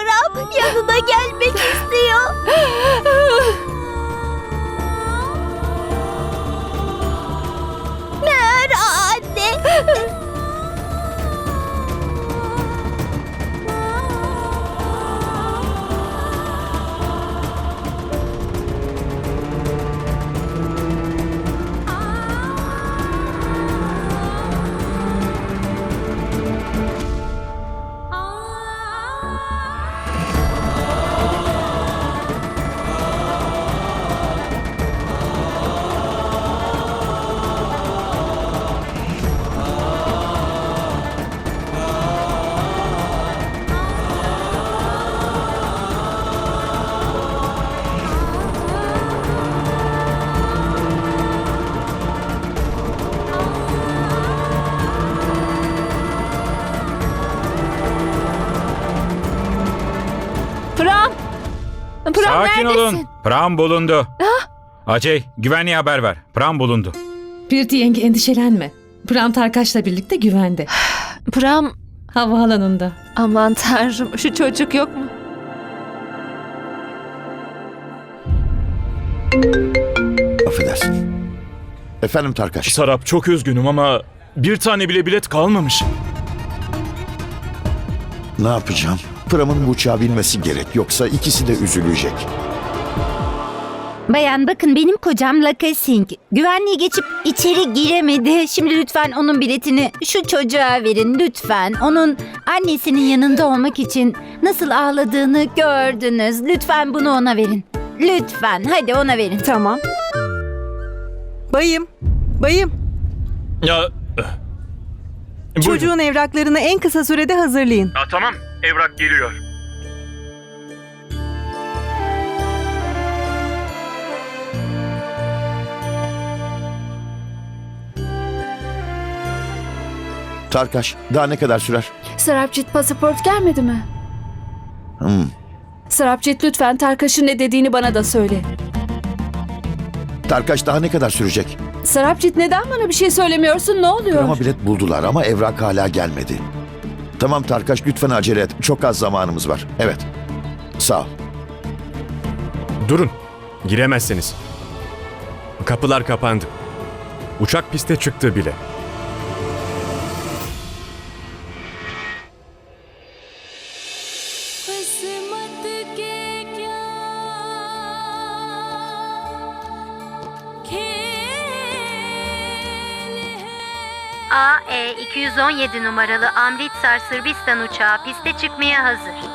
Kram yanına gelmek istiyor. Pram! Pram Sakin neredesin? olun. Pram bulundu. Acey, güvenliğe haber ver. Pram bulundu. Pirti yenge endişelenme. Pram Tarkaş'la birlikte güvende. Pram Havaalanında. aman tanrım şu çocuk yok mu? Affedersin. Efendim Tarkaş. Sarap çok üzgünüm ama bir tane bile bilet kalmamış. Ne yapacağım? Pram'ın bu uçağa binmesi gerek. Yoksa ikisi de üzülecek. Bayan bakın benim kocam Laka Singh. Güvenliği geçip içeri giremedi. Şimdi lütfen onun biletini şu çocuğa verin lütfen. Onun annesinin yanında olmak için nasıl ağladığını gördünüz. Lütfen bunu ona verin. Lütfen hadi ona verin. Tamam. Bayım, bayım. Ya... eh, buyurun. Çocuğun evraklarını en kısa sürede hazırlayın. Ya, tamam, evrak geliyor. Tarkaş daha ne kadar sürer? Sarapcit pasaport gelmedi mi? Hmm. Sarapcit lütfen Tarkaş'ın ne dediğini bana da söyle. Tarkaş daha ne kadar sürecek? Sarapcit neden bana bir şey söylemiyorsun? Ne oluyor? Pram'a bilet buldular ama evrak hala gelmedi. Tamam Tarkaş lütfen acele et. Çok az zamanımız var. Evet. Sağ ol. Durun. Giremezsiniz. Kapılar kapandı. Uçak piste çıktı bile. AE 217 numaralı Amritsar Sırbistan uçağı piste çıkmaya hazır.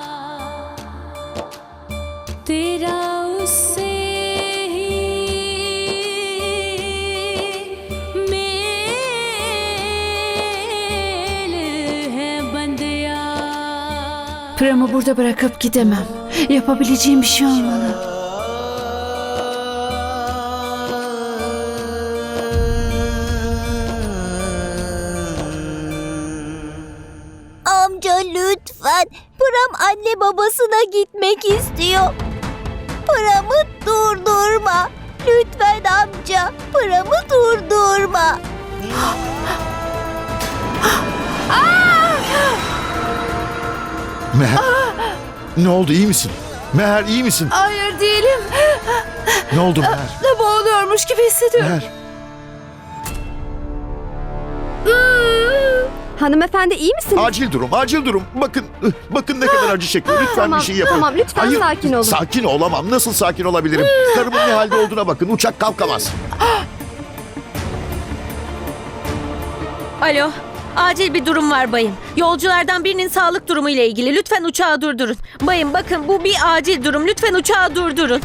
Pram'ı burada bırakıp gidemem. Yapabileceğim bir şey olmalı. Pram anne babasına gitmek istiyor. Pram'ı durdurma. Lütfen amca. Pram'ı durdurma. Meher. Ne oldu iyi misin? Meher iyi misin? Hayır değilim. Ne oldu Meher? Boğuluyormuş gibi hissediyorum. Meher. Hanımefendi iyi misiniz? Acil durum, acil durum. Bakın, bakın ne kadar acı çekiyor. Lütfen Tamam, bir şey yapın. tamam, lütfen sakin olun. Sakin olamam. Nasıl sakin olabilirim? Karımın ne halde olduğuna bakın. Uçak kalkamaz. Alo. Acil bir durum var bayım. Yolculardan birinin sağlık durumu ile ilgili. Lütfen uçağı durdurun. Bayım bakın bu bir acil durum. Lütfen uçağı durdurun.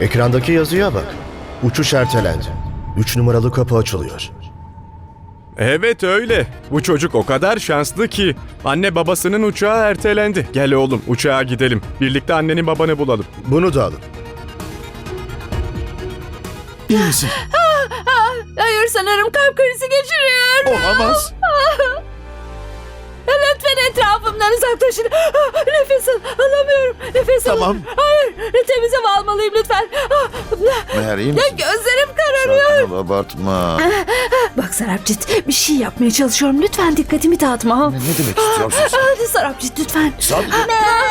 Ekrandaki yazıya bak. Uçuş ertelendi. 3 numaralı kapı açılıyor. Evet öyle. Bu çocuk o kadar şanslı ki. Anne babasının uçağı ertelendi. Gel oğlum uçağa gidelim. Birlikte annenin babanı bulalım. Bunu da alın. İyi misin? Hayır sanırım kalp krizi geçiriyor. Olamaz. Yanımdan uzaklaşın. Ah, Nefes al- alamıyorum. Nefes Tamam. alamıyorum. Hayır. Temiz hava almalıyım lütfen. Ah, Meğer iyi misin? gözlerim kararıyor. Sakin ol, abartma. Bak Sarapcit bir şey yapmaya çalışıyorum. Lütfen dikkatimi dağıtma. Ne, ne demek istiyorsun sen? Hadi Sarapcit lütfen. Sadece... Meğer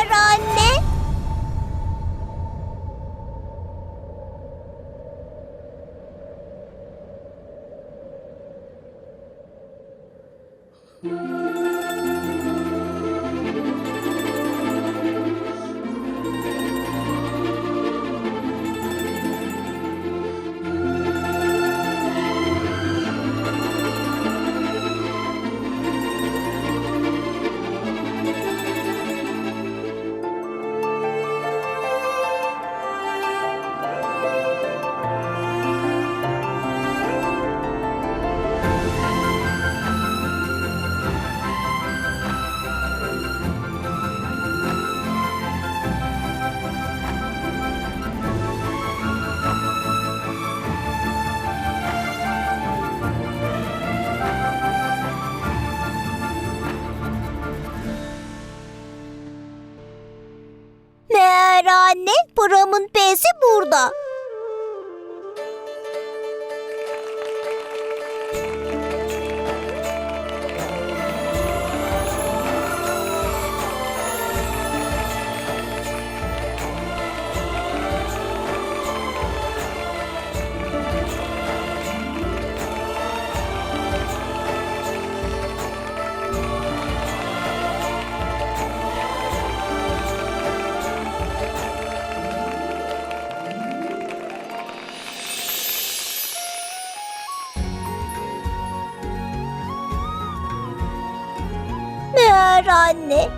Meğer anne.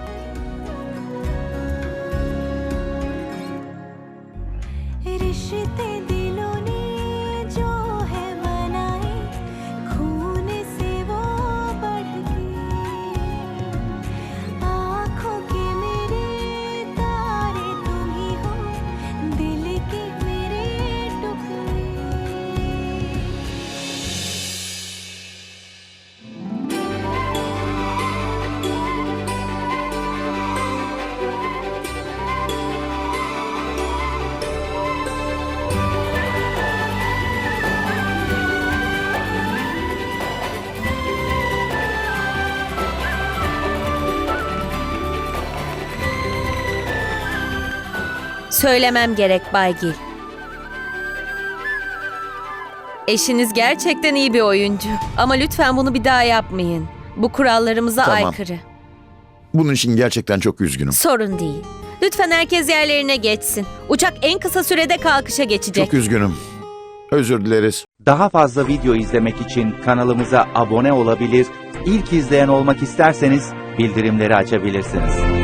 Söylemem gerek Bay Gil. Eşiniz gerçekten iyi bir oyuncu. Ama lütfen bunu bir daha yapmayın. Bu kurallarımıza Tamam. aykırı. Bunun için gerçekten çok üzgünüm. Sorun değil. Lütfen herkes yerlerine geçsin. Uçak en kısa sürede kalkışa geçecek. Çok üzgünüm. Özür dileriz. Daha fazla video izlemek için kanalımıza abone olabilir, ilk izleyen olmak isterseniz bildirimleri açabilirsiniz.